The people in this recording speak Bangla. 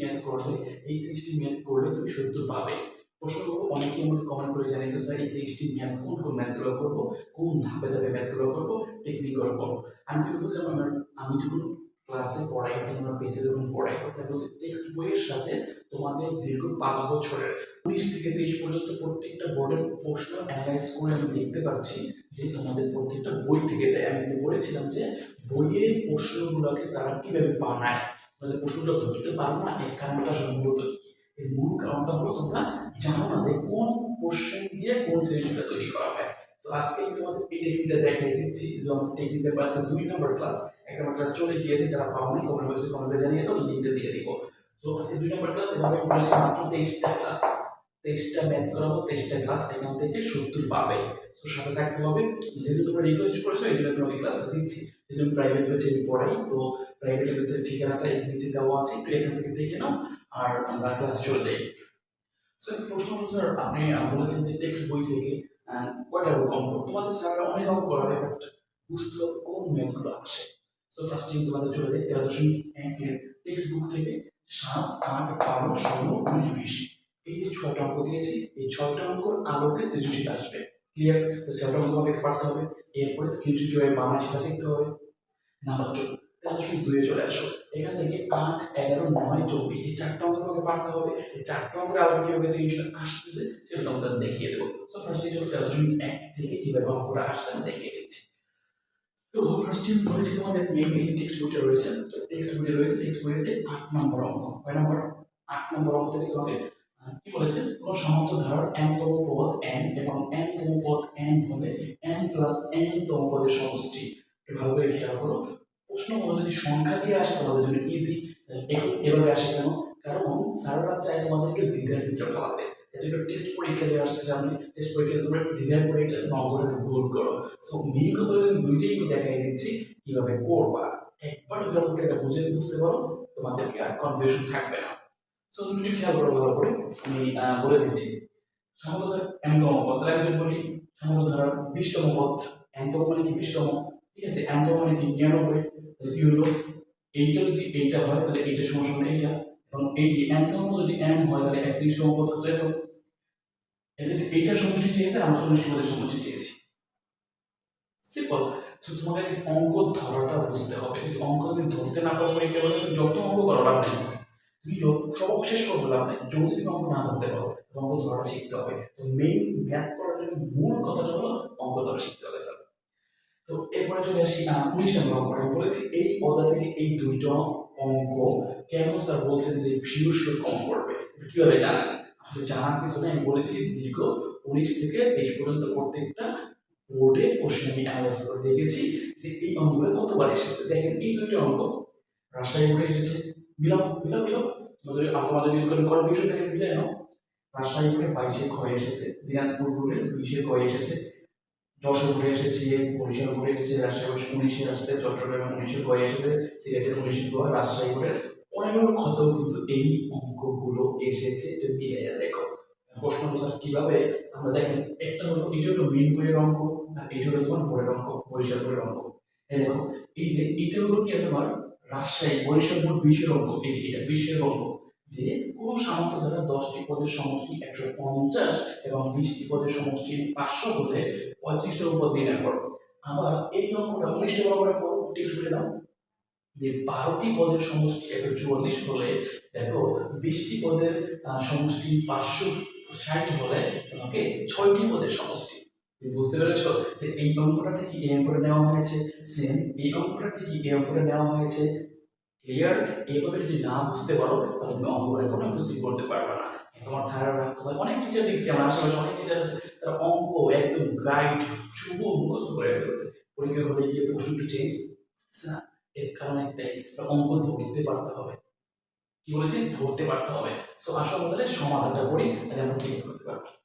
ম্যাথ করলে, এই তেইশটি ম্যাথ করলে তুমি সত্তর পাবে। প্রশ্ন করব, অনেকেই আমাকে কমেন্ট করে জানিয়েছে স্যার, এই তেইশটি ম্যাথ কোন কোন ম্যাথগুলো করব, কোন ধাপে ধাপে ম্যাথগুলো করব টেকনিক করব? আমি কি বলছিলাম আমার, আমি যখন ক্লাসে পড়াই তোমরা পেজে যখন পড়াই, তখন বলছি টেক্সট বইয়ের সাথে তোমাদের দীর্ঘ পাঁচ বছরের, উনিশ থেকে তেইশ পর্যন্ত প্রত্যেকটা বোর্ডের প্রশ্ন অ্যানালাইজ করে আমি দেখতে পাচ্ছি যে তোমাদের প্রত্যেকটা বই থেকে দেয়। আমি বলেছিলাম যে, বইয়ের প্রশ্নগুলোকে তারা কীভাবে বানায়। তাদের প্রশ্নটা ধরতে পারব না? এর কারণটা মূলত এর মূল কারণটা হলো তোমরা জানো না যে কোন কোশ্চেন দিয়ে কোন সিরিজটা তৈরি করা হয়। তো আজকে আমি তোমাদের এই টেকনিকটা দেখিয়ে দিচ্ছি। আমাদের টেকনিক আছে দুই নম্বর ক্লাস এক নম্বর ক্লাস চলে গিয়েছে, যারা পাও নাই কমেন্ট বক্সে কমেন্টে জানিয়ে দাও লিঙ্কটা দিয়ে দিব। তো আজকে দুই নম্বর ক্লাস এভাবে করেছি মাত্র তেইশটা ক্লাস তেইশটা ম্যাথ করাবো, তেইশটা ক্লাস এখান থেকে সত্তর পাবে। তো সাথে থাকতে হবে। যেহেতু তোমরা রিকোয়েস্ট করেছ, এই জন্য তোমাকে ক্লাসটা দিচ্ছি। প্রাইভেট আমি পড়াই। তো প্রাইভেট ঠিকানাটা এই নিচে দেওয়া আছে। একটু এখান থেকে দেখে নাও আর আমরা ক্লাসে চলে যাই। স্যার প্রশ্ন হলো স্যার আপনি বলেছেন যে টেক্সট বই থেকে কয়টা অঙ্ক তোমাদের স্যার অনেক বাট বুঝতে হবে কোন ম্যাথগুলো আসে। তোমাদের চলে যায় তেরো দশমিক টেক্সট বুক থেকে সাত, আট, বারো, ষোলো, উনিশ, বিশ। এই যে ছয়টা অঙ্ক দিয়েছি, এই ছয়টা অঙ্কর আলোকে সৃজনশীল আসবে। ক্লিয়ার তো অঙ্ক তোমাকে পারতে হবে। এরপরে সৃজনশীল কীভাবে বানায় সেটা শিখতে হবে। নাম্বার তেরো দশমিক দুয়ে চলে আসো। এখান থেকে আট, এগারো, নয়, চব্বিশ, এই চারটা অঙ্ক তোমাকে পারতে হবে। এই চারটা অঙ্কের আলোকে কীভাবে সৃজনশীল আসতেছে সেটা দেখিয়ে দেবো। সো ফার্স্ট এক থেকে কীভাবে অঙ্কটা আসছে আমি দেখিয়ে দিচ্ছি। তো ফার্স্ট বলেছি তোমাদের মেইন এই টেক্সট বইটা রয়েছে। টেক্সট বইটা রয়েছে টেক্সট বইতে আট নম্বর অঙ্ক। কয় নম্বর? আট নম্বর অঙ্ক থেকে তোমাকে কি বলেছে? কোন সমান্ত ধারার এন তম পদ এন এবং এন তম পদ এন হলে এন প্লাস এন তম পদের সমষ্টি। একটু ভালো করে খেয়াল করো। প্রশ্নগুলো যদি সংখ্যা দিয়ে আসে, তোমাদের জন্য ইজি এভাবে আসে কেন? কারণ স্যাররা চায় তোমাদের একটু দ্বিধার ভিতরে ফেলাতে। যাতে একটু টেস্ট পরীক্ষা দিয়ে আসছে সামনে টেস্ট পরীক্ষা তোমরা একটু দ্বিধার পরে গেলে নম্বরটাকে ভুল করো। সো মেইন কথা দুইটাই আমি দেখাই দিচ্ছি, কীভাবে করবা। একবার এটা বুঝে বুঝতে পারো, তোমাদেরকে আর কনফিউশন থাকবে না। সো তুমি একটু খেয়াল করো ভালো করে, আমি বলে দিচ্ছি। সমতল এমতম পদ তাহলে আমি যদি বলি সমতল ধারার বিশতম পদ এমতম মানে কি বিশতম? ঠিক আছে এমতম মানে কি নিরানব্বই? তাহলে কি হলো? এইটা যদি এইটা হয়, তাহলে এইটা সমান এইটা। এবং এই যে এমতম যদি এম হয়, তাহলে একত্রিশতম পদ কত এত এইটা সমষ্টি চেয়েছে, আমরা চল্লিশ পদের সমষ্টি চেয়েছি। সিম্পল তো তোমাকে অঙ্ক ধরাটা বুঝতে হবে। যদি অঙ্ক তুমি ধরতে না পারো পরীক্ষা বলে তুমি যত অঙ্ক করো, লাভ তুমি যত সব শেষ করছ লাভ নেই। যদি তুমি অঙ্ক না ধরতে পারো অঙ্ক ধরাটা শিখতে হবে। তো মেইন ম্যাথ করার জন্য মূল কথাটা হলো অঙ্ক ধরা শিখতে হবে স্যার তো এরপরে চলে আসি উনিশ নম্বর অঙ্ক আমি বলেছি এই পদা থেকে এই দুইটা অঙ্ক কেন স্যার বলছেন যে ভিউসগুলো কম করবে কীভাবে জানেন? আসলে জানার পিছনে আমি বলেছি দীর্ঘ উনিশ থেকে তেইশ পর্যন্ত প্রত্যেকটা বোর্ডে কোশ্চেন আমি অ্যানালাইজ করে দেখেছি যে এই অঙ্কগুলো কতবার এসেছে। দেখেন এই দুইটা অঙ্ক রাজশাহী বোর্ডে এসেছে মিলাম মিলাম মিলাম তোমাদের তোমাদের যদি কোনো কনফিউশন থাকে মিলে নাও। রাজশাহী বোর্ডে বাইশে ক্ষয় এসেছে, দিনাজপুর বোর্ডে বিশে ক্ষয় এসেছে, যশোর এসেছে, বরিশাল বোর্ডে এসেছে, রাজশাহী উনিশে আসছে, চট্টগ্রামে উনিশে ক্ষয় এসেছে, সিলেটের উনিশে ক্ষয়, রাজশাহী বোর্ডের অনেক ক্ষত কিন্তু এই অঙ্কগুলো এসেছে। মিলাইয়া দেখো। প্রশ্ন অনুসার কীভাবে আমরা দেখেন, একটা হলো এটা হলো মেন বইয়ের অঙ্ক, আর এটা হলো তোমার বোর্ডের অঙ্ক, বরিশাল বোর্ডের অঙ্ক। দেখো, এই যে এটা হলো কি তোমার রাজশাহী, বরিশাল বোর্ড বিশের অঙ্ক। যে, এটা বিশের অঙ্ক। যে কোন সামন্ত দ্বারা দশটি পদের সমষ্টি একশো পঞ্চাশ এবং বিশটি পদের সমষ্টি পাঁচশো হলে পঁয়ত্রিশটা উপর নির্ণয় করো আবার এই অঙ্কটা উনিশটা অঙ্কটা টিপস করে নাও। যে বারোটি পদের সমষ্টি একশো চুয়াল্লিশ হলে দেখো, বিশটি পদের সমষ্টি পাঁচশো ষাট হলে তোমাকে ছয়টি পদের সমষ্টি। বুঝতে পেরেছ যে এই অঙ্কটা থেকে এই অঙ্কটা নেওয়া হয়েছে? সেম এই অঙ্কটা থেকে এই অঙ্কটা নেওয়া হয়েছে। ক্লিয়ার এইভাবে যদি না বুঝতে পারো, তাহলে তুমি অঙ্ক করে কোনো কিছুই করতে পারবে না। তোমার ছাড়া তোমার অনেক টিচার দেখছি আমার আশেপাশে, অনেক টিচার আছে, তারা অঙ্ক একদম গাইড শুভ মুখস্থ করে ফেলছে। পরীক্ষা হলে গিয়ে প্রশ্নটা চেঞ্জ এর কারণ একটাই অঙ্ক ধরতে পারতে হবে। কি বলেছি? ধরতে পারতে হবে। সো আসল সমাধানটা করি, তাহলে আমরা ঠিক করতে পারব।